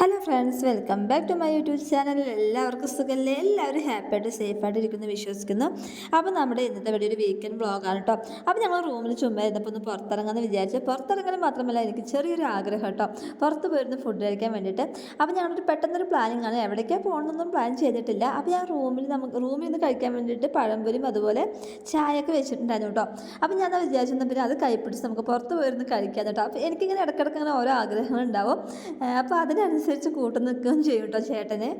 Hello friends welcome back to my YouTube channel എല്ലാവർക്കും സുഖമല്ലേ എല്ലാവരും ഹാപ്പിയായിട്ട് സേഫായിട്ട് ഇരിക്കുന്നു വിശ്വസിക്കുന്നു. അപ്പോൾ നമ്മുടെ ഇന്നത്തെ വലിയൊരു വീക്കെൻഡ് ബ്ലോഗാണ് കേട്ടോ അപ്പോൾ ഞങ്ങൾ റൂമിൽ ചുമ്മാ ഇരുന്നപ്പോൾ ഒന്ന് പുറത്തിറങ്ങാമെന്ന് വിചാരിച്ചു. പുറത്തിറങ്ങാൻ മാത്രമല്ല എനിക്ക് ചെറിയൊരു ആഗ്രഹം കേട്ടോ പുറത്ത് പോയിരുന്ന് ഫുഡ് കഴിക്കാൻ വേണ്ടിയിട്ട്. അപ്പോൾ ഞങ്ങളൊരു പെട്ടെന്നൊരു പ്ലാനിങ് ആണ്. എവിടേക്കാണ് പോകണമെന്നൊന്നും പ്ലാൻ ചെയ്തിട്ടില്ല. അപ്പോൾ ഞാൻ റൂമിൽ നമുക്ക് റൂമിൽ നിന്ന് കഴിക്കാൻ വേണ്ടിയിട്ട് പഴംപൊരിയും അതുപോലെ ചായയൊക്കെ വെച്ചിട്ടുണ്ടായിരുന്നു കേട്ടോ അപ്പോൾ ഞാൻ വിചാരിച്ചു പിന്നെ അത് കൈപ്പിടിച്ച് നമുക്ക് പുറത്ത് പോയിരുന്ന് കഴിക്കാം കേട്ടോ അപ്പോൾ എനിക്കിങ്ങനെ ഇടയ്ക്കിടയ്ക്ക് അങ്ങനെ ഓരോ ആഗ്രഹങ്ങളുണ്ടാവും. അപ്പോൾ അതിനനുസരിച്ച് കൂട്ടു നിൽക്കുകയും ചെയ്യും കേട്ടോ ചേട്ടന്.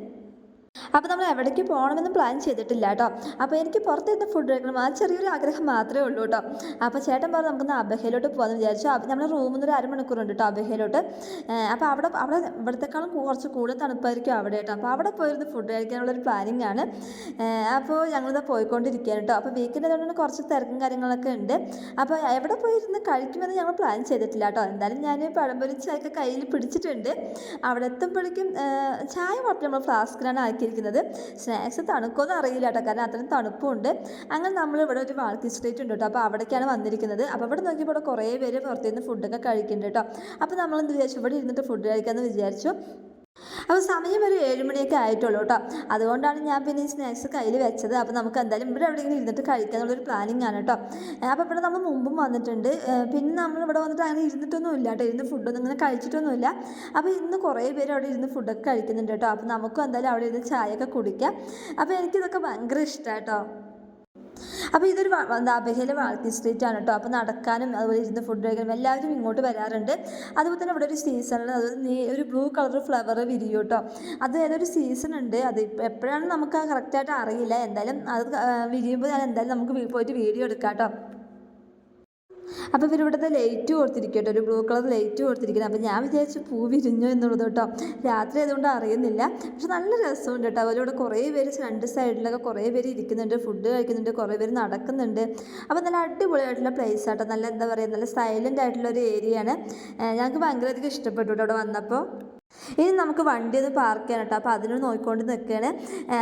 അപ്പോൾ നമ്മൾ എവിടേക്ക് പോകണമെന്ന് പ്ലാൻ ചെയ്തിട്ടില്ല കേട്ടോ. അപ്പോൾ എനിക്ക് പുറത്തുനിന്ന് ഫുഡ് കഴിക്കണം. ആ ചെറിയൊരു ആഗ്രഹം മാത്രമേ ഉള്ളൂ കേട്ടോ. അപ്പോൾ ചേട്ടൻ പറഞ്ഞു നമുക്കൊന്ന് അബഹയിലോട്ട് പോകാമെന്ന് വിചാരിച്ചു. നമ്മുടെ റൂമിൽ നിന്ന് ഒരു അരമണിക്കൂറുണ്ട് കേട്ടോ അബഹയിലോട്ട്. അപ്പോൾ അവിടെ അവിടെ ഇവിടത്തെക്കാളും കുറച്ച് കൂടുതൽ തണുപ്പായിരിക്കും അവിടെ കേട്ടോ. അപ്പോൾ അവിടെ പോയിരുന്ന് ഫുഡ് കഴിക്കാനുള്ളൊരു പ്ലാനിങ് ആണ്. അപ്പോൾ ഞങ്ങളിത് പോയിക്കൊണ്ടിരിക്കുകയാണ് കേട്ടോ. അപ്പോൾ വീക്കെൻഡ് അതുകൊണ്ട് കുറച്ച് തിരക്കും കാര്യങ്ങളൊക്കെ ഉണ്ട്. അപ്പോൾ എവിടെ പോയിരുന്ന് കഴിക്കുമെന്ന് ഞങ്ങൾ പ്ലാൻ ചെയ്തിട്ടില്ല കേട്ടോ. എന്തായാലും ഞാൻ പഴംപൊരി ചായയൊക്കെ കയ്യിൽ പിടിച്ചിട്ടുണ്ട്. അവിടെ എത്തുമ്പോഴേക്കും ചായ കുഴപ്പമില്ല. നമ്മൾ ഫ്ലാസ്കിലാണ് ആക്കിയിരിക്കുന്നത്. സ്നാക്സ് തണുക്കൊന്നും അറിയില്ല കേട്ടോ. കാരണം അത്രയും തണുപ്പുണ്ട്. അങ്ങനെ നമ്മൾ ഇവിടെ ഒരു വാൾക്കി സ്ട്രീറ്റ് ഉണ്ട് കേട്ടോ. അപ്പോൾ അവിടേക്കാണ് വന്നിരിക്കുന്നത്. അപ്പോൾ അവിടെ നോക്കിയപ്പോൾ ഇവിടെ കുറേ പേര് പുറത്തുനിന്ന് ഫുഡൊക്കെ കഴിക്കുന്നുണ്ട് കേട്ടോ. അപ്പോൾ നമ്മളെന്ത് വിചാരിച്ചു? ഇവിടെ ഇരുന്നിട്ട് ഫുഡ് കഴിക്കാമെന്ന് വിചാരിച്ചു. അപ്പോൾ സമയം ഒരു ഏഴുമണിയൊക്കെ ആയിട്ടുള്ളൂ കേട്ടോ. അതുകൊണ്ടാണ് ഞാൻ പിന്നെ ഈ സ്നാക്സ് കയ്യിൽ വെച്ചത്. അപ്പോൾ നമുക്ക് എന്തായാലും ഇവിടെ എവിടെയെങ്കിലും ഇരുന്നിട്ട് കഴിക്കാന്നുള്ളൊരു പ്ലാനിങ് ആണ് കേട്ടോ. അപ്പോൾ ഇവിടെ നമ്മൾ മുമ്പും വന്നിട്ടുണ്ട്. പിന്നെ നമ്മൾ ഇവിടെ വന്നിട്ട് അങ്ങനെ ഇരുന്നിട്ടൊന്നും ഇല്ല കേട്ടോ. ഇരുന്ന് ഫുഡൊന്നും ഇങ്ങനെ കഴിച്ചിട്ടൊന്നുമില്ല അപ്പോൾ ഇന്ന് കുറേ പേര് അവിടെ ഇരുന്ന് ഫുഡൊക്കെ കഴിക്കുന്നുണ്ട് കേട്ടോ. അപ്പോൾ നമുക്കും എന്തായാലും അവിടെ ഇരുന്ന് ചായയൊക്കെ കുടിക്കാം. അപ്പോൾ എനിക്കിതൊക്കെ ഭയങ്കര ഇഷ്ടമാണ് കേട്ടോ. അപ്പോൾ ഇതൊരു എന്താ അബഹയിലെ വാൾക്കി സ്ട്രീറ്റ് ആണ് കേട്ടോ അപ്പോൾ നടക്കാനും അതുപോലെ ഇരുന്ന് ഫുഡ് കഴിക്കാനും എല്ലാവരും ഇങ്ങോട്ട് വരാറുണ്ട്. അതുപോലെ തന്നെ ഇവിടെ ഒരു സീസണിൽ അതുപോലെ ഒരു ബ്ലൂ കളർ ഫ്ലവർ വിരിയും കേട്ടോ അത് ഏതൊരു സീസൺ ഉണ്ട് അത് എപ്പോഴാണ് നമുക്ക് കറക്റ്റായിട്ട് അറിയില്ല. എന്തായാലും അത് വിരിയുമ്പോൾ ഞാൻ എന്തായാലും നമുക്ക് പോയിട്ട് വീഡിയോ എടുക്കാം കേട്ടോ അപ്പോൾ ഇവരിവിടുത്തെ ലൈറ്റ് കൊടുത്തിരിക്കട്ടോ ഒരു ബ്ലൂ കളർ ലൈറ്റ് കൊടുത്തിരിക്കുന്നത് അപ്പോൾ ഞാൻ വിചാരിച്ചു പൂ വിരിഞ്ഞു എന്നുള്ളത് കേട്ടോ. രാത്രി ആയതുകൊണ്ട് അറിയുന്നില്ല. പക്ഷെ നല്ല രസമുണ്ട് കേട്ടോ. അതിലൂടെ കുറേ പേര് രണ്ട് സൈഡിലൊക്കെ കുറേ പേര് ഇരിക്കുന്നുണ്ട് ഫുഡ് കഴിക്കുന്നുണ്ട് കുറേ പേര് നടക്കുന്നുണ്ട്. അപ്പോൾ നല്ല അടിപൊളിയായിട്ടുള്ള പ്ലേസ് ആട്ടോ. നല്ല എന്താ പറയുക നല്ല സൈലന്റ് ആയിട്ടുള്ള ഒരു ഏരിയയാണ് ഞങ്ങൾക്ക് ഭയങ്കരധികം ഇഷ്ടപ്പെട്ടു കേട്ടോ അവിടെ വന്നപ്പോൾ ഇനി നമുക്ക് വണ്ടി ഒന്ന് പാർക്ക് ചെയ്യാൻ കേട്ടോ അപ്പോൾ അതിനൊന്ന് നോക്കിക്കൊണ്ട് നിൽക്കുകയാണ്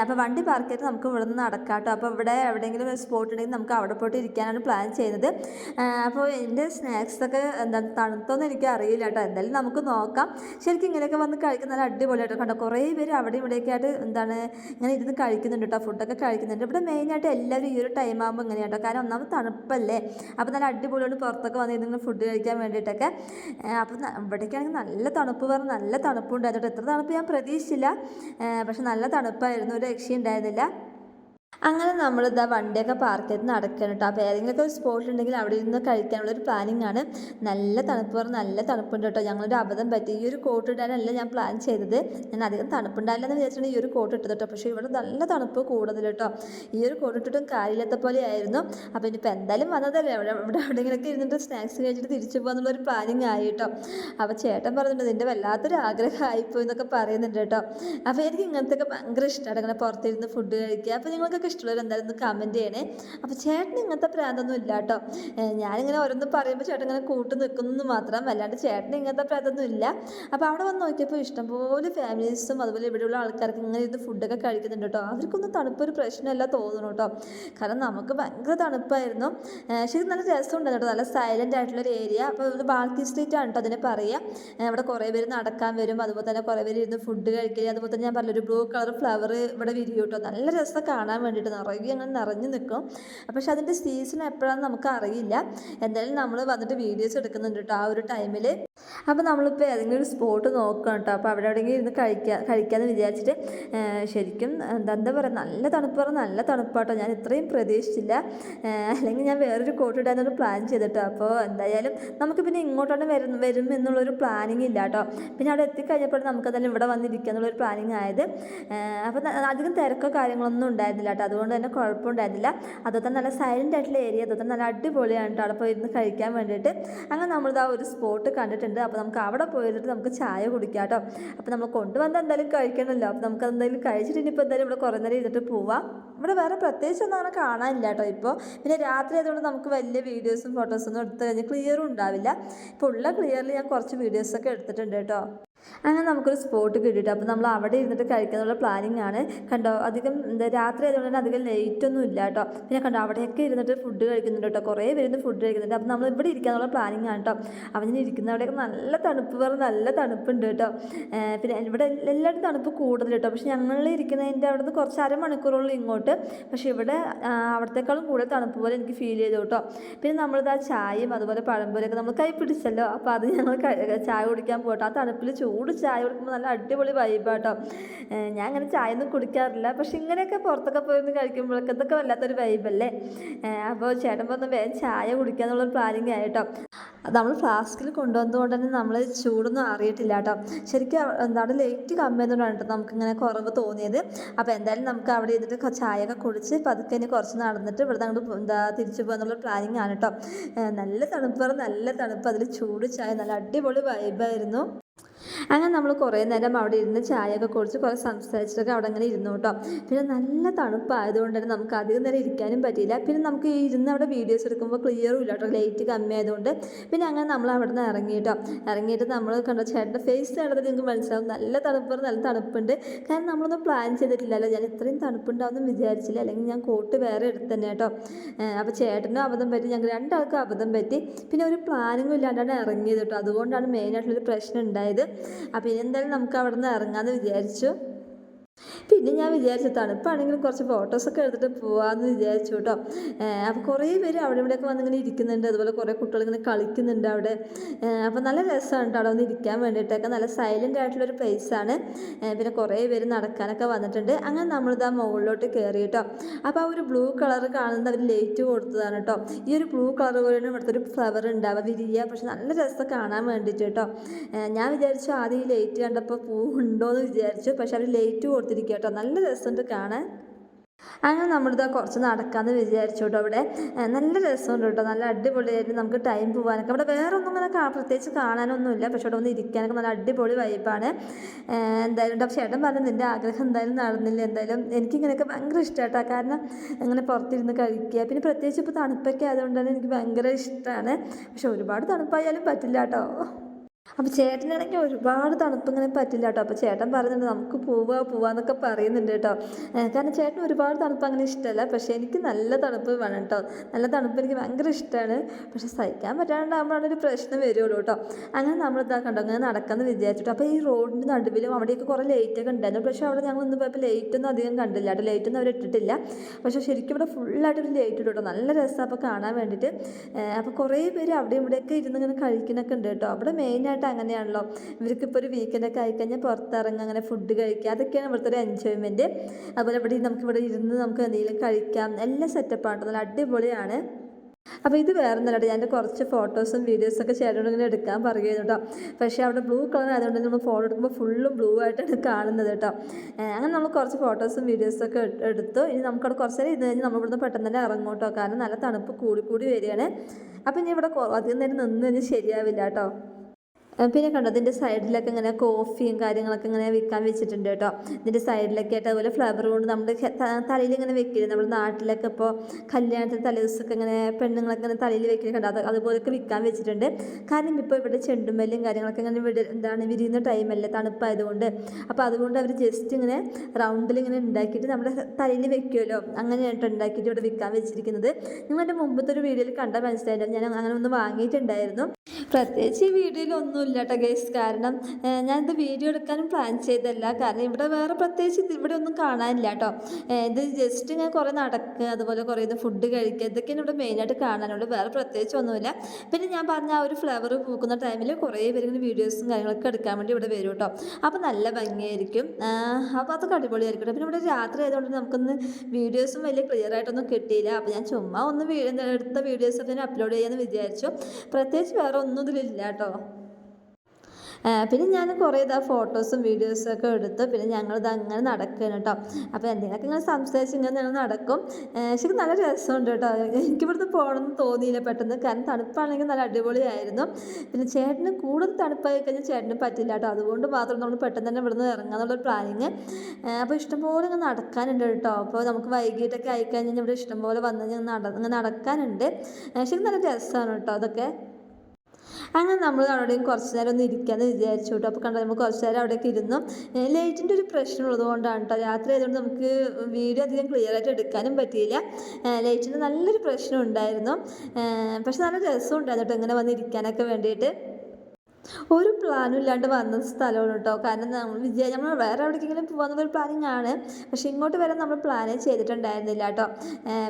അപ്പോൾ വണ്ടി പാർക്ക് ചെയ്തിട്ട് നമുക്ക് ഇവിടെ നിന്ന് നടക്കാം കേട്ടോ അപ്പോൾ ഇവിടെ എവിടെയെങ്കിലും സ്പോട്ട് ഉണ്ടെങ്കിൽ നമുക്ക് അവിടെ പോയിട്ട് ഇരിക്കാനാണ് പ്ലാൻ ചെയ്യുന്നത്. അപ്പോൾ എന്റെ സ്നാക്സൊക്കെ എന്താ തണുത്തൊന്നും എനിക്ക് അറിയില്ല കേട്ടോ എന്തായാലും നമുക്ക് നോക്കാം. ശരിക്കും ഇങ്ങനെയൊക്കെ വന്ന് കഴിക്കുന്ന നല്ല അടിപൊളിയായിട്ട് കണ്ടോ. കുറേ പേര് അവിടെ ഇവിടെയൊക്കെ ആയിട്ട് എന്താണ് ഇങ്ങനെ ഇരുന്ന് കഴിക്കുന്നുണ്ട് കേട്ടോ ഫുഡൊക്കെ കഴിക്കുന്നുണ്ട്. ഇവിടെ മെയിനായിട്ട് എല്ലാവരും ഈ ഒരു ടൈം ആകുമ്പോൾ ഇങ്ങനെ കേട്ടോ കാരണം ഒന്നാമത് തണുപ്പല്ലേ. അപ്പോൾ നല്ല അടിപൊളിയോട് പുറത്തൊക്കെ വന്ന് ഇരുന്ന് ഫുഡ് കഴിക്കാൻ വേണ്ടിയിട്ടൊക്കെ. അപ്പോൾ ഇവിടേക്കാണെങ്കിൽ നല്ല തണുപ്പ് പറഞ്ഞാൽ നല്ല തണുപ്പ് തണുപ്പുണ്ടായിരുന്നു എത്ര തണുപ്പ് ഞാൻ പ്രതീക്ഷിച്ചില്ല. പക്ഷെ നല്ല തണുപ്പായിരുന്നു. ഒരു രക്ഷയുണ്ടായിരുന്നില്ല. അങ്ങനെ നമ്മൾ ഇതാ വണ്ടിയൊക്കെ പാർക്ക് ചെയ്ത് നടക്കണം കേട്ടോ അപ്പോൾ ഏതെങ്കിലുമൊക്കെ ഒരു സ്പോട്ട് ഉണ്ടെങ്കിൽ അവിടെ ഇരുന്ന് കഴിക്കാനുള്ള ഒരു പ്ലാനിങ് ആണ്. നല്ല തണുപ്പ് പറഞ്ഞാൽ നല്ല തണുപ്പുണ്ട് കേട്ടോ ഞങ്ങളൊരു അബദ്ധം പറ്റി. ഈ ഒരു കോട്ട് ഇടാനല്ല ഞാൻ പ്ലാൻ ചെയ്തത്. ഞാൻ അധികം തണുപ്പുണ്ടായില്ല എന്ന് ഈ ഒരു കോട്ട് ഇട്ടത് കേട്ടോ പക്ഷേ ഇവിടെ നല്ല തണുപ്പ് കൂടുതൽ കേട്ടോ ഈ ഒരു കോട്ട് ഇട്ടിട്ടും കാര്യമില്ലാത്ത പോലെ ആയിരുന്നു. അപ്പോൾ ഇനിയിപ്പോൾ എന്തായാലും വന്നതല്ലേ. അവിടെ ഇവിടെ എവിടെയെങ്കിലൊക്കെ ഇരുന്നിട്ട് സ്നാക്സ് കഴിച്ചിട്ട് തിരിച്ചു പോകാന്നുള്ളൊരു പ്ലാനിങ് ആയി കേട്ടോ അപ്പോൾ ചേട്ടൻ പറഞ്ഞിട്ടുണ്ട് ഇതിന്റെ വല്ലാത്തൊരു ആഗ്രഹമായിപ്പോയി എന്നൊക്കെ പറയുന്നുണ്ട് കേട്ടോ അപ്പോൾ എനിക്ക് ഇങ്ങനത്തെയൊക്കെ ഭയങ്കര ഇഷ്ടമാണ് അങ്ങനെ പുറത്തിരുന്ന് ഫുഡ് കഴിക്കുക. അപ്പോൾ ഇഷ്ടമുള്ളവർ എന്തായാലും ഒന്ന് കമന്റ് ചെയ്യണേ. അപ്പോൾ ചേട്ടൻ ഇങ്ങനത്തെ പ്രാന്തൊന്നും ഇല്ല കേട്ടോ. ഞാനിങ്ങനെ ഓരോന്ന് പറയുമ്പോൾ ചേട്ടൻ ഇങ്ങനെ കൂട്ട് നിൽക്കുന്നു മാത്രം. അല്ലാണ്ട് ചേട്ടൻ ഇങ്ങനത്തെ പ്രാന്തൊന്നും ഇല്ല. അപ്പോൾ അവിടെ വന്ന് നോക്കിയപ്പോൾ ഇഷ്ടംപോലെ ഫാമിലീസും അതുപോലെ ഇവിടെയുള്ള ആൾക്കാർക്ക് ഇങ്ങനെ ഇരുന്ന് ഫുഡൊക്കെ കഴിക്കുന്നുണ്ട് കേട്ടോ. അവർക്കൊന്നും തണുപ്പൊരു പ്രശ്നമല്ല തോന്നുന്നു കേട്ടോ. കാരണം നമുക്ക് ഭയങ്കര തണുപ്പായിരുന്നു. ശരിക്കും നല്ല രസമുണ്ട് കേട്ടോ. നല്ല സൈലന്റ് ആയിട്ടുള്ളൊരു ഏരിയ അപ്പോൾ ഇത് ബാൾക്കി സ്ട്രീറ്റ് ആണ് കേട്ടോ അതിനെ പറയുക അവിടെ കുറേ പേര് നടക്കാൻ വരും. അതുപോലെ തന്നെ കുറേ പേര് ഇരുന്ന് ഫുഡ് കഴിക്കുക അതുപോലെ തന്നെ ഞാൻ പറഞ്ഞൊരു ബ്ലൂ കളർ ഫ്ലവർ ഇവിടെ വിരിയും കേട്ടോ. നല്ല രസം കാണാൻ വേണ്ടിയിട്ട് നിറയെ അങ്ങനെ നിറഞ്ഞു നിൽക്കും. പക്ഷെ അതിന്റെ സീസൺ എപ്പോഴാണെന്ന് നമുക്ക് അറിയില്ല. എന്തായാലും നമ്മൾ വന്നിട്ട് വീഡിയോസ് എടുക്കുന്നുണ്ട് കേട്ടോ ആ ഒരു ടൈമിൽ അപ്പോൾ നമ്മളിപ്പോൾ ഏതെങ്കിലും ഒരു സ്പോട്ട് നോക്കണം കേട്ടോ അപ്പോൾ അവിടെ എവിടെയെങ്കിലും ഇരുന്ന് കഴിക്കുക കഴിക്കാമെന്ന് വിചാരിച്ചിട്ട് ശരിക്കും എന്താ എന്താ പറയുക നല്ല തണുപ്പ് പറഞ്ഞാൽ നല്ല തണുപ്പാട്ടോ ഞാൻ ഇത്രയും പ്രതീക്ഷിച്ചില്ല. അല്ലെങ്കിൽ ഞാൻ വേറൊരു കോട്ട് ഇടാനൊരു പ്ലാൻ ചെയ്തിട്ടോ അപ്പോൾ എന്തായാലും നമുക്ക് പിന്നെ ഇങ്ങോട്ടാണ് വരും വരും എന്നുള്ളൊരു പ്ലാനിങ് ഇല്ല കേട്ടോ പിന്നെ അവിടെ എത്തിക്കഴിഞ്ഞപ്പോഴും നമുക്കതെല്ലാം ഇവിടെ വന്നിരിക്കുക എന്നുള്ളൊരു പ്ലാനിങ് ആയത്. അപ്പോൾ അധികം തിരക്കോ കാര്യങ്ങളൊന്നും ഉണ്ടായിരുന്നില്ല കേട്ടോ അതുകൊണ്ട് തന്നെ കുഴപ്പമുണ്ടായിരുന്നില്ല. അതൊക്കെ നല്ല സൈലന്റ് ആയിട്ടുള്ള ഏരിയ അതൊക്കെ നല്ല അടിപൊളിയാണ് അവിടെ പോയി ഇരുന്ന് കഴിക്കാൻ വേണ്ടിയിട്ട്. അങ്ങനെ നമ്മളിതാ ഒരു സ്പോട്ട് കണ്ടിട്ടുണ്ട്. അപ്പോൾ നമുക്ക് അവിടെ പോയിട്ട് നമുക്ക് ചായ കുടിക്കാം കേട്ടോ. അപ്പോൾ നമ്മൾ കൊണ്ടുവന്ന് എന്തായാലും കഴിക്കണമല്ലോ. അപ്പോൾ നമുക്ക് എന്തായാലും കഴിച്ചിട്ട് ഇനിയിപ്പോൾ എന്തായാലും ഇവിടെ കുറേ നേരം ഇരുന്നിട്ട് പോവാം. ഇവിടെ വേറെ പ്രത്യേകിച്ച് ഒന്നും അങ്ങനെ കാണാനില്ല കേട്ടോ ഇപ്പോൾ പിന്നെ രാത്രി ആയതുകൊണ്ട് നമുക്ക് വലിയ വീഡിയോസും ഫോട്ടോസൊന്നും എടുത്ത് കഴിഞ്ഞാൽ ക്ലിയറും ഉണ്ടാവില്ല. ഇപ്പോൾ ഉള്ള ക്ലിയറിൽ ഞാൻ കുറച്ച് വീഡിയോസൊക്കെ എടുത്തിട്ടുണ്ട് കേട്ടോ. അങ്ങനെ നമുക്കൊരു സ്പോട്ട് കിട്ടിയിട്ട്. അപ്പോൾ നമ്മൾ അവിടെ ഇരുന്നിട്ട് കഴിക്കാനുള്ള പ്ലാനിങ് ആണ്. കണ്ടോ? അധികം എന്താ രാത്രി ആയതുകൊണ്ട് തന്നെ അധികം ലേറ്റ് ഒന്നും ഇല്ല കേട്ടോ. പിന്നെ കണ്ടോ? അവിടെയൊക്കെ ഇരുന്നിട്ട് ഫുഡ് കഴിക്കുന്നുണ്ട് കേട്ടോ. കുറേ പേരുന്ന് ഫുഡ് കഴിക്കുന്നുണ്ട്. അപ്പോൾ നമ്മൾ ഇവിടെ ഇരിക്കാനുള്ള പ്ലാനിങ് ആണ് കേട്ടോ. അവൻ ഇരിക്കുന്ന അവിടെയൊക്കെ നല്ല തണുപ്പ്. പറഞ്ഞ് നല്ല തണുപ്പുണ്ട് കേട്ടോ. പിന്നെ ഇവിടെ എല്ലായിടത്തും തണുപ്പ് കൂടുതൽ കേട്ടോ. പക്ഷെ ഞങ്ങൾ ഇരിക്കുന്നതിന്റെ അവിടെ നിന്ന് കുറച്ച് അരമണിക്കൂറോളം ഇങ്ങോട്ട്. പക്ഷേ ഇവിടെ അവിടത്തേക്കാളും കൂടുതൽ തണുപ്പ് പോലെ എനിക്ക് ഫീൽ ചെയ്തു കേട്ടോ. പിന്നെ നമ്മളിത് ആ ചായയും അതുപോലെ പഴംപൊരിയൊക്കെ നമ്മൾ കൈ പിടിച്ചല്ലോ. അപ്പോൾ അത് ഞങ്ങൾ ചായ കുടിക്കാൻ പോട്ടോ ആ തണുപ്പിൽ ചൂട് ചായ കുടിക്കുമ്പോൾ നല്ല അടിപൊളി വൈബാട്ടോ ഞാൻ അങ്ങനെ ചായ ഒന്നും കുടിക്കാറില്ല. പക്ഷെ ഇങ്ങനെയൊക്കെ പുറത്തൊക്കെ പോയിരുന്നു കഴിക്കുമ്പോഴൊക്കെ ഇതൊക്കെ വല്ലാത്തൊരു വൈബല്ലേ അപ്പോൾ ചേട്ടൻ പറഞ്ഞ വേഗം ചായ കുടിക്കാന്നുള്ളൊരു പ്ലാനിങ് ആയിട്ടോ. നമ്മൾ ഫ്ലാസ്കിൽ കൊണ്ടുവന്നതുകൊണ്ട് തന്നെ നമ്മൾ ചൂടൊന്നും അറിയിട്ടില്ല കേട്ടോ. ശരിക്കും എന്താണ് ലേറ്റ് കമ്മിയെന്നുകൊണ്ടാണ് കേട്ടോ നമുക്കിങ്ങനെ കുറവ് തോന്നിയത്. അപ്പോൾ എന്തായാലും നമുക്ക് അവിടെ ഇരുന്നിട്ട് ചായ ചായയൊക്കെ കുടിച്ച് പതുക്കെ ഇനി കുറച്ച് നടന്നിട്ട് ഇവിടെ അങ്ങോട്ട് എന്താ തിരിച്ചു പോകാന്നുള്ള പ്ലാനിങ് ആണ് കേട്ടോ. നല്ല തണുപ്പ് നല്ല തണുപ്പ്. അതിൽ ചൂട് ചായ നല്ല അടിപൊളി വൈബായിരുന്നു അങ്ങനെ നമ്മൾ കുറേ നേരം അവിടെ ഇരുന്ന് ചായയൊക്കെ കുടിച്ച് കുറേ സംസാരിച്ചിട്ടൊക്കെ അവിടെ അങ്ങനെ ഇരുന്നു കേട്ടോ. പിന്നെ നല്ല തണുപ്പായതുകൊണ്ട് തന്നെ നമുക്ക് അധികം നേരം ഇരിക്കാനും പറ്റിയില്ല. പിന്നെ നമുക്ക് ഇരുന്ന് അവിടെ വീഡിയോസ് എടുക്കുമ്പോൾ ക്ലിയറും ഇല്ല കേട്ടോ. ലൈറ്റ് കമ്മിയായതുകൊണ്ട്. പിന്നെ അങ്ങനെ നമ്മൾ അവിടെ നിന്ന് ഇറങ്ങി കേട്ടോ. ഇറങ്ങിയിട്ട് നമ്മൾ കണ്ടോ ചേട്ടന്റെ ഫേസ് കണ്ടത് നിങ്ങൾക്ക് മനസ്സിലാവും. നല്ല തണുപ്പ് നല്ല തണുപ്പുണ്ട്. കാരണം നമ്മളൊന്നും പ്ലാൻ ചെയ്തിട്ടില്ലല്ലോ. ഞാൻ ഇത്രയും തണുപ്പുണ്ടാവുമെന്ന് വിചാരിച്ചില്ല. അല്ലെങ്കിൽ ഞാൻ കോട്ട് വേറെ എടുത്ത് തന്നെ കേട്ടോ. അപ്പോൾ ചേട്ടനും അബദ്ധം പറ്റി ഞങ്ങൾ രണ്ടാൾക്കും അബദ്ധം പറ്റി. പിന്നെ ഒരു പ്ലാനിങ്ങും ഇല്ലാണ്ടാണ് ഇറങ്ങിയത് കേട്ടോ. അതുകൊണ്ടാണ് മെയിനായിട്ടുള്ളൊരു പ്രശ്നം ഉണ്ടായത്. അപ്പോൾ ഇനി എന്തായാലും നമുക്ക് അവിടെ നിന്ന് ഇറങ്ങാമെന്ന് വിചാരിച്ചു. പിന്നെ ഞാൻ വിചാരിച്ചു തണുപ്പാണെങ്കിലും കുറച്ച് ഫോട്ടോസൊക്കെ എടുത്തിട്ട് പോകാമെന്ന് വിചാരിച്ചു കേട്ടോ അപ്പോൾ കുറേ പേര് അവിടെ ഇവിടെയൊക്കെ വന്നിങ്ങനെ ഇരിക്കുന്നുണ്ട്. അതുപോലെ കുറേ കുട്ടികൾ ഇങ്ങനെ കളിക്കുന്നുണ്ട് അവിടെ. അപ്പോൾ നല്ല രസമാണ് കേട്ടോ അവിടെ ഒന്ന് ഇരിക്കാൻ വേണ്ടിയിട്ടൊക്കെ. നല്ല സൈലന്റ് ആയിട്ടുള്ളൊരു പ്ലേസാണ് പിന്നെ കുറേ പേര് നടക്കാനൊക്കെ വന്നിട്ടുണ്ട്. അങ്ങനെ നമ്മളിതാ മുകളിലോട്ട് കയറി കേട്ടോ അപ്പോൾ ആ ഒരു ബ്ലൂ കളർ കാണുന്നത് അവർ ലൈറ്റ് കൊടുത്തതാണ് കേട്ടോ ഈ ഒരു ബ്ലൂ കളർ പോലെയാണ് ഇവിടുത്തെ ഒരു ഫ്ലവർ ഉണ്ടാവുക വിരിയ പക്ഷെ നല്ല രസം കാണാൻ വേണ്ടിയിട്ട് കേട്ടോ ഞാൻ വിചാരിച്ചു ആദ്യം ഈ ലൈറ്റ് കണ്ടപ്പോൾ പൂ ഉണ്ടോ എന്ന് വിചാരിച്ചു. പക്ഷെ അവർ ലേറ്റ് കൊടുത്തിരിക്കുക കേട്ടോ. നല്ല രസമുണ്ട് കാണാൻ. അങ്ങനെ നമ്മളിത് കുറച്ച് നടക്കാമെന്ന് വിചാരിച്ചു കേട്ടോ അവിടെ നല്ല രസമുണ്ട് കേട്ടോ. നല്ല അടിപൊളിയായിട്ട് നമുക്ക് ടൈം പോകാനൊക്കെ അവിടെ വേറെ ഒന്നും അങ്ങനെ പ്രത്യേകിച്ച് കാണാനൊന്നുമില്ല. പക്ഷെ അവിടെ ഒന്ന് ഇരിക്കാനൊക്കെ നല്ല അടിപൊളി വൈബാണ് എന്തായാലും പക്ഷേ ചേട്ടൻ പറഞ്ഞു നിന്റെ ആഗ്രഹം എന്തായാലും നടന്നില്ല. എന്തായാലും എനിക്കിങ്ങനെയൊക്കെ ഭയങ്കര ഇഷ്ടമായിട്ടാ കാരണം അങ്ങനെ പുറത്തിരുന്ന് കഴിക്കുക. പിന്നെ പ്രത്യേകിച്ച് ഇപ്പോൾ തണുപ്പൊക്കെ ആയതുകൊണ്ട് തന്നെ എനിക്ക് ഭയങ്കര ഇഷ്ടമാണ് പക്ഷെ ഒരുപാട് തണുപ്പായാലും പറ്റില്ല കേട്ടോ. അപ്പോൾ ചേട്ടനാണെങ്കിൽ ഒരുപാട് തണുപ്പ് ഇങ്ങനെ പറ്റില്ല കേട്ടോ അപ്പോൾ ചേട്ടൻ പറയുന്നുണ്ട് നമുക്ക് പോവുക പോവാന്നൊക്കെ പറയുന്നുണ്ട് കേട്ടോ. കാരണം ചേട്ടൻ ഒരുപാട് തണുപ്പ് അങ്ങനെ ഇഷ്ടമല്ല പക്ഷേ എനിക്ക് നല്ല തണുപ്പ് വേണം കേട്ടോ. നല്ല തണുപ്പ് എനിക്ക് ഭയങ്കര ഇഷ്ടമാണ് പക്ഷെ സഹിക്കാൻ പറ്റാണ്ടാകുമ്പോഴാണ് ഒരു പ്രശ്നം വരുള്ളൂ കേട്ടോ. അങ്ങനെ നമ്മൾ ഇതാ കണ്ടോ അങ്ങനെ നടക്കാമെന്ന് വിചാരിച്ചിട്ട്. അപ്പോൾ ഈ റോഡിന്റെ നടുവിലും അവിടെയൊക്കെ കുറേ ലൈറ്റൊക്കെ ഉണ്ടായിരുന്നു. പക്ഷേ അവിടെ ഞങ്ങൾ ഒന്ന് പോയപ്പോൾ ലൈറ്റ് ഒന്നും അധികം കണ്ടില്ല കേട്ടോ. ലൈറ്റ് ഒന്നും അവർ ഇട്ടിട്ടില്ല പക്ഷേ ശരിക്കും ഇവിടെ ഫുള്ളായിട്ടൊരു ലൈറ്റ് ഇട്ടു കേട്ടോ. നല്ല രസമാണ് അപ്പോൾ കാണാൻ വേണ്ടിയിട്ട് അപ്പോൾ കുറേ പേര് അവിടെ ഇവിടെയൊക്കെ ഇരുന്ന് ഇങ്ങനെ കഴിക്കുന്നൊക്കെ ഉണ്ട് കേട്ടോ. അവിടെ മെയിനായിട്ട് അങ്ങനെയാണല്ലോ. ഇവർക്ക് ഇപ്പോൾ ഒരു വീക്കെൻഡൊക്കെ ആയിക്കഴിഞ്ഞാൽ പുറത്തിറങ്ങുക അങ്ങനെ ഫുഡ് കഴിക്കുക അതൊക്കെയാണ് ഇവിടുത്തെ ഒരു എൻജോയ്മെന്റ് അതുപോലെ ഇവിടെ നമുക്ക് ഇവിടെ ഇരുന്ന് നമുക്ക് എന്തെങ്കിലും കഴിക്കാം എല്ലാം സെറ്റപ്പാണ് നല്ല അടിപൊളിയാണ്. അപ്പോൾ ഇത് വേറെ ഒന്നല്ല ഞാൻ കുറച്ച് ഫോട്ടോസും വീഡിയോസും ഒക്കെ ചേട്ടനോട് ഇങ്ങനെ എടുക്കാൻ പറയുന്നു കേട്ടോ. പക്ഷേ അവിടെ ബ്ലൂ കളർ ആയതുകൊണ്ട് നമ്മൾ ഫോട്ടോ എടുക്കുമ്പോൾ ഫുള്ളും ബ്ലൂ ആയിട്ടാണ് കാണുന്നത് കേട്ടോ. അങ്ങനെ നമ്മൾ കുറച്ച് ഫോട്ടോസും വീഡിയോസും ഒക്കെ എട്- എടുത്തു. ഇനി നമുക്കവിടെ കുറച്ച് നേരം ഇരുന്ന് കഴിഞ്ഞാൽ നമ്മൾ ഇവിടുന്ന് പെട്ടെന്ന് തന്നെ ഇറങ്ങും കേട്ടോ. കാരണം നല്ല തണുപ്പ് കൂടി കൂടി വരികയാണ്. അപ്പോൾ ഇനി ഇവിടെ അധികം നേരം നിന്ന് കഴിഞ്ഞാൽ ശരിയാവില്ല കേട്ടോ. പിന്നെ കണ്ടോ ഇതിന്റെ സൈഡിലൊക്കെ ഇങ്ങനെ കോഫിയും കാര്യങ്ങളൊക്കെ ഇങ്ങനെ വിൽക്കാൻ വെച്ചിട്ടുണ്ട് കേട്ടോ. ഇതിന്റെ സൈഡിലൊക്കെ ആയിട്ട് അതുപോലെ ഫ്ലവർ കൊണ്ട് നമ്മുടെ തലയിൽ ഇങ്ങനെ വെക്കില്ലേ നമ്മുടെ നാട്ടിലൊക്കെ ഇപ്പോൾ കല്യാണത്തിന് തലേദിവസമൊക്കെ ഇങ്ങനെ പെണ്ണുങ്ങളൊക്കെ ഇങ്ങനെ തലയിൽ വെക്കില്ല കണ്ടോ അത് അതുപോലെയൊക്കെ വിൽക്കാൻ വെച്ചിട്ടുണ്ട്. കാരണം ഇപ്പോൾ ഇവിടെ ചെണ്ടുമല്ലും കാര്യങ്ങളൊക്കെ ഇങ്ങനെ വിട എന്താണ് വിരിയുന്ന ടൈമല്ലേ തണുപ്പായതുകൊണ്ട്. അപ്പോൾ അതുകൊണ്ട് അവർ ജസ്റ്റ് ഇങ്ങനെ റൗണ്ടിൽ ഇങ്ങനെ ഉണ്ടാക്കിയിട്ട് നമ്മുടെ തലയിൽ വെക്കുമല്ലോ അങ്ങനെയായിട്ട് ഉണ്ടാക്കിയിട്ട് ഇവിടെ വിൽക്കാൻ വെച്ചിരിക്കുന്നത്. നിങ്ങളുടെ മുമ്പത്തെ ഒരു വീഡിയോയിൽ കണ്ടാൽ മനസ്സിലായില്ല ഞാൻ അങ്ങനെ ഒന്ന് വാങ്ങിയിട്ടുണ്ടായിരുന്നു. പ്രത്യേകിച്ച് ഈ വീഡിയോയിൽ ഒന്നുമില്ല. കേട്ടോ ഗൈസ് കാരണം ഞാനിത് വീഡിയോ എടുക്കാനും പ്ലാൻ ചെയ്തല്ല കാരണം ഇവിടെ വേറെ പ്രത്യേകിച്ച് ഇവിടെ ഒന്നും കാണാനില്ല കേട്ടോ ഇത് ജസ്റ്റ് ഞാൻ കുറേ നടക്കുക അതുപോലെ കുറേ ഇത് ഫുഡ് കഴിക്കുക ഇതൊക്കെയാണ് ഇവിടെ മെയിനായിട്ട് കാണാനുള്ളൂ വേറെ പ്രത്യേകിച്ച് ഒന്നുമില്ല. പിന്നെ ഞാൻ പറഞ്ഞ ആ ഒരു ഫ്ലവർ പൂക്കുന്ന ടൈമിൽ കുറേ പേര് ഇങ്ങനെ വീഡിയോസും കാര്യങ്ങളൊക്കെ എടുക്കാൻ വേണ്ടി ഇവിടെ വരും കേട്ടോ അപ്പോൾ നല്ല ഭംഗിയായിരിക്കും. അപ്പോൾ അതൊക്കെ അടിപൊളിയായിരിക്കും. പിന്നെ ഇവിടെ രാത്രി ആയതുകൊണ്ട് നമുക്കൊന്ന് വീഡിയോസും വലിയ ക്ലിയർ ആയിട്ടൊന്നും കിട്ടിയില്ല. അപ്പോൾ ഞാൻ ചുമ്മാ ഒന്ന് എടുത്ത വീഡിയോസ് ഞാൻ അപ്ലോഡ് ചെയ്യാമെന്ന് വിചാരിച്ചു. പ്രത്യേകിച്ച് വേറെ ഒന്നും ഇതിലില്ല കേട്ടോ പിന്നെ ഞാൻ കുറേ ഇതാ ഫോട്ടോസും വീഡിയോസും ഒക്കെ എടുത്ത് പിന്നെ ഞങ്ങളിത് അങ്ങനെ നടക്കുകയാണ് കേട്ടോ അപ്പോൾ എന്തെങ്കിലുമൊക്കെ ഇങ്ങനെ സംസാരിച്ച് ഇങ്ങനെ ഞങ്ങൾ നടക്കും. ശരിക്കും നല്ല രസമുണ്ട് കേട്ടോ എനിക്ക് ഇവിടുന്ന് പോകണമെന്ന് തോന്നിയില്ല പെട്ടെന്ന്. കാരണം തണുപ്പാണെങ്കിൽ നല്ല അടിപൊളിയായിരുന്നു. പിന്നെ ചേട്ടന് കൂടുതൽ തണുപ്പായി കഴിഞ്ഞാൽ ചേട്ടന് പറ്റില്ല കേട്ടോ അതുകൊണ്ട് മാത്രം നമ്മൾ പെട്ടെന്ന് തന്നെ ഇവിടുന്ന് ഇറങ്ങാന്നുള്ളൊരു പ്ലാനിങ് അപ്പോൾ ഇഷ്ടംപോലെ ഇങ്ങനെ നടക്കാനുണ്ട് കേട്ടോ അപ്പോൾ നമുക്ക് വൈകിട്ടൊക്കെ ആയിക്കഴിഞ്ഞാൽ ഇവിടെ ഇഷ്ടംപോലെ വന്ന് കഴിഞ്ഞാൽ നട നടക്കാനുണ്ട്. ശരിക്കും നല്ല രസമാണ് കേട്ടോ അതൊക്കെ. അങ്ങനെ നമ്മൾ അവിടെയും കുറച്ച് നേരം ഒന്ന് ഇരിക്കാമെന്ന് വിചാരിച്ചു കേട്ടോ. അപ്പോൾ കണ്ടത് നമ്മൾ കുറച്ച് നേരം അവിടെയൊക്കെ ഇരുന്നു. ലൈറ്റിന്റെ ഒരു പ്രശ്നം ഉള്ളതുകൊണ്ടാണ് കേട്ടോ. രാത്രി ആയതുകൊണ്ട് നമുക്ക് വീഡിയോ അധികം ക്ലിയർ ആയിട്ട് എടുക്കാനും പറ്റിയില്ല. ലൈറ്റിന്റെ നല്ലൊരു പ്രശ്നം ഉണ്ടായിരുന്നു. പക്ഷെ നല്ല രസം ഉണ്ടായിരുന്നു കേട്ടോ ഇങ്ങനെ വന്നിരിക്കാനൊക്കെ വേണ്ടിയിട്ട്. ഒരു പ്ലാനും ഇല്ലാണ്ട് വന്ന സ്ഥലമാണ് കേട്ടോ കാരണം നമ്മൾ വിജയ നമ്മൾ വേറെ എവിടേക്കെങ്കിലും പോകുന്നത് ഒരു പ്ലാനിങ് ആണ്. പക്ഷേ ഇങ്ങോട്ട് വരെ നമ്മൾ പ്ലാനേ ചെയ്തിട്ടുണ്ടായിരുന്നില്ല കേട്ടോ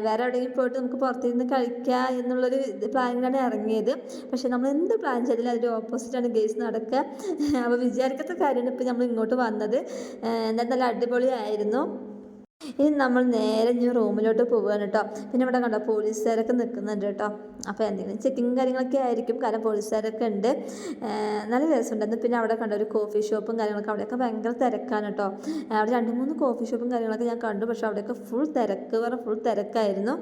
വേറെ എവിടെയെങ്കിലും പോയിട്ട് നമുക്ക് പുറത്തിരുന്ന് കഴിക്കുക എന്നുള്ളൊരു പ്ലാനിങ്ങാണ് ഇറങ്ങിയത്. പക്ഷേ നമ്മൾ എന്ത് പ്ലാൻ ചെയ്തില്ല അതിന്റെ ഓപ്പോസിറ്റാണ് ഗെയ്സ് നടക്കുക അപ്പോൾ വിചാരിക്കാത്ത കാര്യമാണ് ഇപ്പോൾ നമ്മൾ ഇങ്ങോട്ട് വന്നത്. എന്താ നല്ല അടിപൊളിയായിരുന്നു. ഇനി നമ്മൾ നേരെ ഇനി റൂമിലോട്ട് പോവുകയാണ് കേട്ടോ പിന്നെ ഇവിടെ കണ്ടോ പോലീസുകാരൊക്കെ നിൽക്കുന്നുണ്ട് കേട്ടോ അപ്പോൾ എന്തെങ്കിലും ചെക്കിങ് കാര്യങ്ങളൊക്കെ ആയിരിക്കും. കാരണം പോലീസുകാരൊക്കെ ഉണ്ട്. നല്ല രസമുണ്ടായിരുന്നു. പിന്നെ അവിടെ കണ്ട ഒരു കോഫി ഷോപ്പും കാര്യങ്ങളൊക്കെ. അവിടെയൊക്കെ ഭയങ്കര തിരക്കാണ് കേട്ടോ അവിടെ രണ്ട് മൂന്ന് കോഫി ഷോപ്പും കാര്യങ്ങളൊക്കെ ഞാൻ കണ്ടു. പക്ഷേ അവിടെയൊക്കെ ഫുൾ തിരക്ക്. പറഞ്ഞാൽ ഫുൾ തിരക്കായിരുന്നു.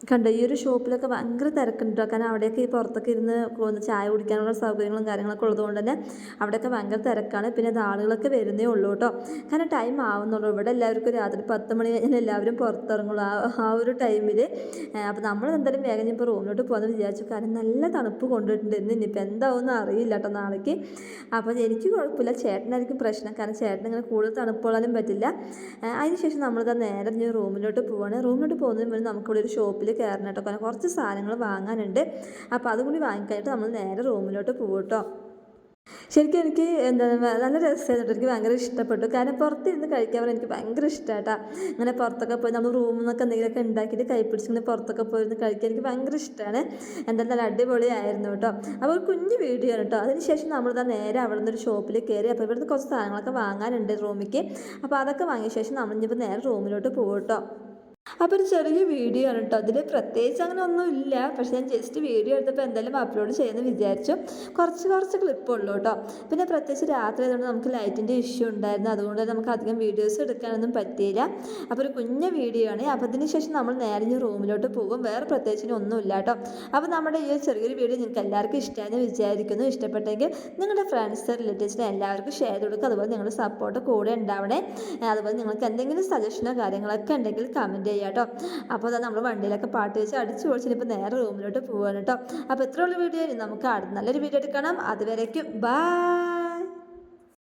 കണ്ടോ ഈ ഒരു ഷോപ്പിലൊക്കെ ഭയങ്കര തിരക്കുണ്ട് കേട്ടോ. കാരണം അവിടെയൊക്കെ ഈ പുറത്തൊക്കെ ഇരുന്ന് ചായ കുടിക്കാനുള്ള സൗകര്യങ്ങളും കാര്യങ്ങളൊക്കെ ഉള്ളതുകൊണ്ട് തന്നെ അവിടെയൊക്കെ ഭയങ്കര തിരക്കാണ്. പിന്നെ അത് ആളുകളൊക്കെ വരുന്നേ ഉള്ളൂ കേട്ടോ. കാരണം ടൈം ആവുന്നുള്ളൂ. ഇവിടെ എല്ലാവർക്കും രാത്രി പത്ത് മണി കഴിഞ്ഞാൽ എല്ലാവരും പുറത്തിറങ്ങുള്ളൂ. ആ ആ ഒരു ടൈമിൽ അപ്പോൾ നമ്മൾ എന്തായാലും വേഗം ഇപ്പോൾ റൂമിലോട്ട് പോകാമെന്ന് വിചാരിച്ചു. കാരണം നല്ല തണുപ്പ് കൊണ്ടിട്ടുണ്ട് ഇന്ന്. ഇനിയിപ്പോൾ എന്താവുമെന്ന് അറിയില്ല കേട്ടോ നാളേക്ക്. അപ്പോൾ എനിക്ക് കുഴപ്പമില്ല. ചേട്ടനായിരിക്കും പ്രശ്നം. കാരണം ചേട്ടൻ ഇങ്ങനെ കൂടുതൽ തണുപ്പൊള്ളാനും പറ്റില്ല. അതിനുശേഷം നമ്മളിതാ നേരെ റൂമിലോട്ട് പോവാണ്. റൂമിലോട്ട് പോകുന്നതിന് മുന്നേ നമുക്കിവിടെ ഒരു ഷോപ്പിൽ കയറണം കേട്ടോ കാരണം കുറച്ച് സാധനങ്ങൾ വാങ്ങാനുണ്ട്. അപ്പോൾ അതും കൂടി വാങ്ങിക്കാനായിട്ട് നമ്മൾ നേരെ റൂമിലോട്ട് പോകും കേട്ടോ ശരിക്കും എനിക്ക് എന്താ നല്ല രസമായിരുന്നു എനിക്ക് ഭയങ്കര ഇഷ്ടപ്പെട്ടു. കാരണം പുറത്തിരുന്ന് കഴിക്കാൻ പറഞ്ഞാൽ എനിക്ക് ഭയങ്കര ഇഷ്ടമായിട്ടാ. ഇങ്ങനെ പുറത്തൊക്കെ പോയി നമ്മൾ റൂമിൽ നിന്നൊക്കെ എന്തെങ്കിലുമൊക്കെ ഉണ്ടാക്കിയിട്ട് കൈപ്പിടിച്ച് ഇങ്ങനെ പുറത്തൊക്കെ പോയിരുന്ന് കഴിക്കാൻ എനിക്ക് ഭയങ്കര ഇഷ്ടമാണ്. എന്തായാലും നല്ല അടിപൊളിയായിരുന്നു കേട്ടോ. അപ്പോൾ ഒരു കുഞ്ഞു വീഡിയോ ആണ് കേട്ടോ. അതിനുശേഷം നമ്മൾ ഇതാ നേരെ അവിടെ നിന്ന് ഒരു ഷോപ്പിൽ കയറി അപ്പോൾ ഇവിടുന്ന് കുറച്ച് സാധനങ്ങളൊക്കെ വാങ്ങാനുണ്ട് റൂമിലേക്ക് അപ്പോൾ അതൊക്കെ വാങ്ങിയ ശേഷം നമ്മൾ ഇനിയിപ്പോൾ നേരെ റൂമിലോട്ട് പോകും കേട്ടോ അപ്പോൾ ഒരു ചെറിയ വീഡിയോ ആണ് കേട്ടോ അതിൽ പ്രത്യേകിച്ച് അങ്ങനെ ഒന്നും ഇല്ല. പക്ഷെ ഞാൻ ജസ്റ്റ് വീഡിയോ എടുത്തപ്പോൾ എന്തായാലും അപ്ലോഡ് ചെയ്യുമെന്ന് വിചാരിച്ചു. കുറച്ച് കുറച്ച് ക്ലിപ്പ് ഉള്ളൂ കേട്ടോ പിന്നെ പ്രത്യേകിച്ച് രാത്രി ആയതുകൊണ്ട് നമുക്ക് ലൈറ്റിന്റെ ഇഷ്യൂ ഉണ്ടായിരുന്നു. അതുകൊണ്ട് നമുക്ക് അധികം വീഡിയോസ് എടുക്കാനൊന്നും പറ്റിയില്ല. അപ്പോൾ ഒരു കുഞ്ഞ വീഡിയോ ആണ്. അപ്പോൾ അതിന് ശേഷം നമ്മൾ നേരെ ഇനി റൂമിലോട്ട് പോകും. വേറെ പ്രത്യേകിച്ച് ഒന്നും ഇല്ല കേട്ടോ അപ്പോൾ നമ്മുടെ ഈ ചെറിയൊരു വീഡിയോ നിങ്ങൾക്ക് എല്ലാവർക്കും ഇഷ്ടമായെന്ന് വിചാരിക്കുന്നു. ഇഷ്ടപ്പെട്ടെങ്കിൽ നിങ്ങളുടെ ഫ്രണ്ട്സ് റിലേറ്റീവ്സിനെ എല്ലാവർക്കും ഷെയർ കൊടുക്കുക. അതുപോലെ നിങ്ങളുടെ സപ്പോർട്ട് കൂടെ ഉണ്ടാവണേ. അതുപോലെ നിങ്ങൾക്ക് എന്തെങ്കിലും സജഷനോ കാര്യങ്ങളൊക്കെ ഉണ്ടെങ്കിൽ കമന്റ് ചെയ്യുക കേട്ടോ അപ്പോൾ അതാ നമ്മൾ വണ്ടിയിലൊക്കെ പാട്ട് വെച്ച് അടിച്ചു പൊളിച്ചിട്ട് ഇപ്പോൾ നേരെ റൂമിലോട്ട് പോവാണ് കേട്ടോ. അപ്പോൾ ഇത്രയുള്ള വീഡിയോ. നമുക്ക് അടുത്ത നല്ലൊരു വീഡിയോ എടുക്കണം അതുവരേക്കും ബൈ